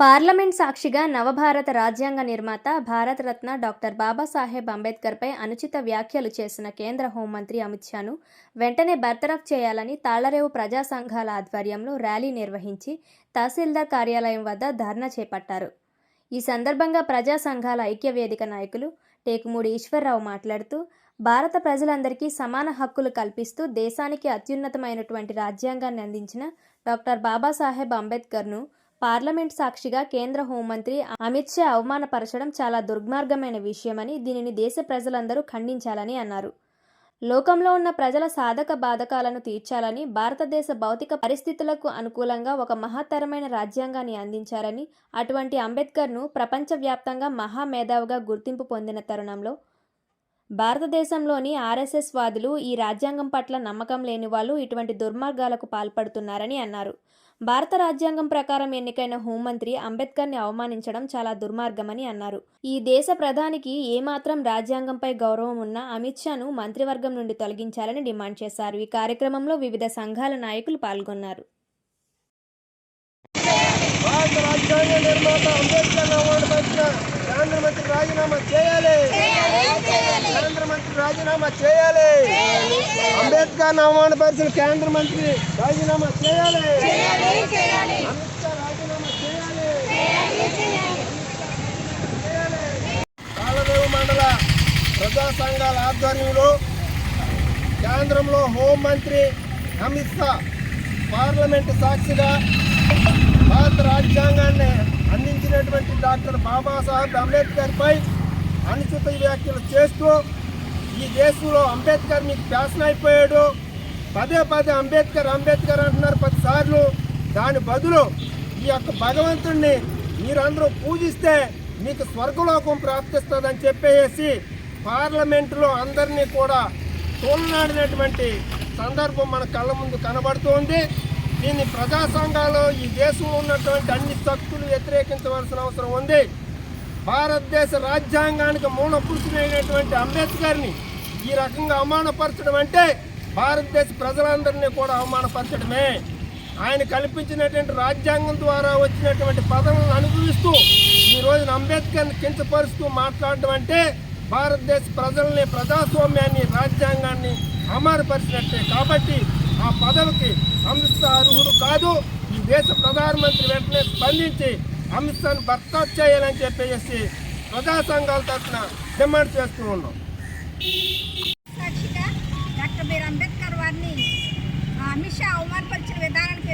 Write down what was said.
Parliament సాక్షిగా నవభారత రాజ్యాంగ నిర్మాత భారతరత్న డాక్టర్ బాబాసాహెబ్ అంబేద్కర్పై అనుచిత వ్యాఖ్యలు చేసిన కేంద్ర హోంమంత్రి అమిత్ షాను వెంటనే బర్తరఫ్ చేయాలని తాళ్ళరేవు ప్రజా సంఘాల ఆధ్వర్యంలో ర్యాలీ నిర్వహించి తహసీల్దార్ కార్యాలయం వద్ద ధర్నా చేపట్టారు. ఈ సందర్భంగా ప్రజా సంఘాల ఐక్య వేదిక నాయకులు టేకుమూడి ఈశ్వర్రావు మాట్లాడుతూ భారత ప్రజలందరికీ సమాన హక్కులు కల్పిస్తూ దేశానికి అత్యున్నతమైనటువంటి రాజ్యాంగాన్ని అందించిన డాక్టర్ బాబాసాహెబ్ అంబేద్కర్ను పార్లమెంట్ సాక్షిగా కేంద్ర హోంమంత్రి అమిత్ షా అవమానపరచడం చాలా దుర్మార్గమైన విషయమని దీనిని దేశ ప్రజలందరూ ఖండించాలని అన్నారు. లోకంలో ఉన్న ప్రజల సాధక బాధకాలను తీర్చాలని భారతదేశ భౌతిక పరిస్థితులకు అనుకూలంగా ఒక మహత్తరమైన రాజ్యాంగాన్ని అందించారని అటువంటి అంబేద్కర్ను ప్రపంచవ్యాప్తంగా మహామేధావుగా గుర్తింపు పొందిన తరుణంలో భారతదేశంలోని ఆర్ఎస్ఎస్ వాదులు ఈ రాజ్యాంగం పట్ల నమ్మకం లేని వాళ్ళు ఇటువంటి దుర్మార్గాలకు పాల్పడుతున్నారని అన్నారు. భారత రాజ్యాంగం ప్రకారం ఎన్నికైన హోంమంత్రి అంబేద్కర్ని అవమానించడం చాలా దుర్మార్గమని అన్నారు. ఈ దేశ ప్రధానికి ఏమాత్రం రాజ్యాంగంపై గౌరవం ఉన్న అమిత్ షాను మంత్రివర్గం నుండి తొలగించాలని డిమాండ్ చేశారు. ఈ కార్యక్రమంలో వివిధ సంఘాల నాయకులు పాల్గొన్నారు. భారత రాజ్యాంగ నిర్మాత అంబేద్కర్ కేంద్ర మంత్రి రాజీనామా చేయాలి. కేంద్ర మంత్రి రాజీనామా చేయాలి. అంబేద్కర్ అవమానపరిచిన కేంద్ర మంత్రి రాజీనామా చేయాలి. అమిత్ షా రాజీనామా చేయాలి. కాలదేవు మండల ప్రజా సంఘాల ఆధ్వర్యంలో కేంద్రంలో హోంమంత్రి అమిత్ షా పార్లమెంటు సాక్షిగా భారత రాజ్యాంగాన్ని అందించినటువంటి డాక్టర్ బాబాసాహెబ్ అంబేద్కర్ పై అనుచిత వ్యాఖ్యలు చేస్తూ ఈ దేశంలో అంబేద్కర్ మీకు ఫ్యాషన్ అయిపోయాడు. పదే పదే అంబేద్కర్ అంబేద్కర్ అంటున్నారు పదిసార్లు దాని బదులు ఈ యొక్క భగవంతుడిని మీరందరూ పూజిస్తే మీకు స్వర్గలోకం ప్రాప్తిస్తుందని చెప్పేసి పార్లమెంటులో అందరినీ కూడా తోలనాడినటువంటి సందర్భం మన కళ్ళ ముందు కనబడుతోంది. దీన్ని ప్రజా సంఘాలు ఈ దేశంలో ఉన్నటువంటి అన్ని శక్తులు వ్యతిరేకించవలసిన అవసరం ఉంది. భారతదేశ రాజ్యాంగానికి మూల పురుషుడైనటువంటి అంబేద్కర్ని ఈ రకంగా అవమానపరచడం అంటే భారతదేశ ప్రజలందరినీ కూడా అవమానపరచడమే. ఆయన కల్పించినటువంటి రాజ్యాంగం ద్వారా వచ్చినటువంటి పదవులను అనుభవిస్తూ ఈ రోజున అంబేద్కర్ని కించపరుస్తూ మాట్లాడడం అంటే భారతదేశ ప్రజల్ని ప్రజాస్వామ్యాన్ని రాజ్యాంగాన్ని అమలుపరిచినట్టే కాబట్టి ఆ పదవికి అమిత్ షా కాదు ఈ దేశ ప్రధానమంత్రి వెంటనే స్పందించి అమిత్ షాను భర్త చేయాలని చెప్పేసి ప్రజా సంఘాల తరఫున డిమాండ్ చేస్తూ ఉన్నాం. సాక్షిగా డాక్టర్ బీర్ అంబేద్కర్ వారిని ఆ, అమిత్ షా అవమానపరిచిన విధానానికి